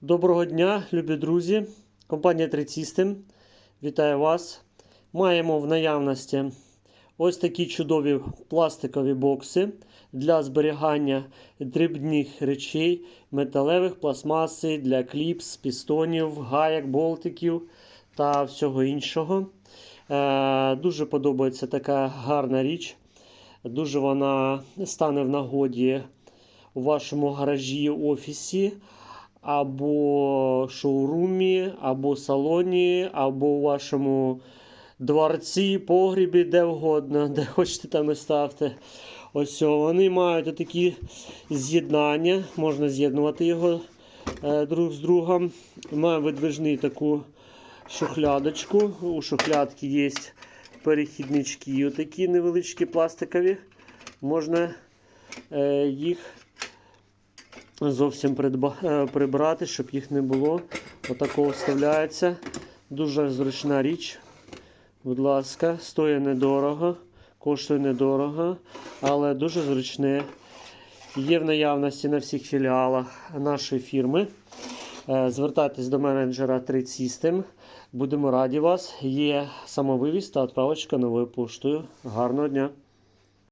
Доброго дня, любі друзі. Компанія Трицістем. Вітаю вас. Маємо в наявності ось такі чудові пластикові бокси для зберігання дрібних речей, металевих пластмаси для кліпс, пістонів, гаяк, болтиків та всього іншого. Е, Дуже подобається така гарна річ. Дуже вона стане в нагоді у вашому гаражі, офісі, або шоурумі, або салоні, або у вашому дворці, погрібі, де вгодно, де хочете там і ставте. Ось вони мають такі з'єднання, можна з'єднувати його е, друг з другом. Має видвижний таку шухлядочку. У шухлядки є перехіднички, отакі невеличкі пластикові. Можна е, їх зовсім придба, е, прибрати, щоб їх не було. Отако вставляється. Дуже зручна річ. Будь ласка, стоїть недорого, коштує недорого, але дуже зручне. Є в наявності на всіх філіалах нашої фірми. Е, Звертайтесь до менеджера Trade System. Будемо раді вас. Є самовивіз та відправочка новою поштою. Гарного дня!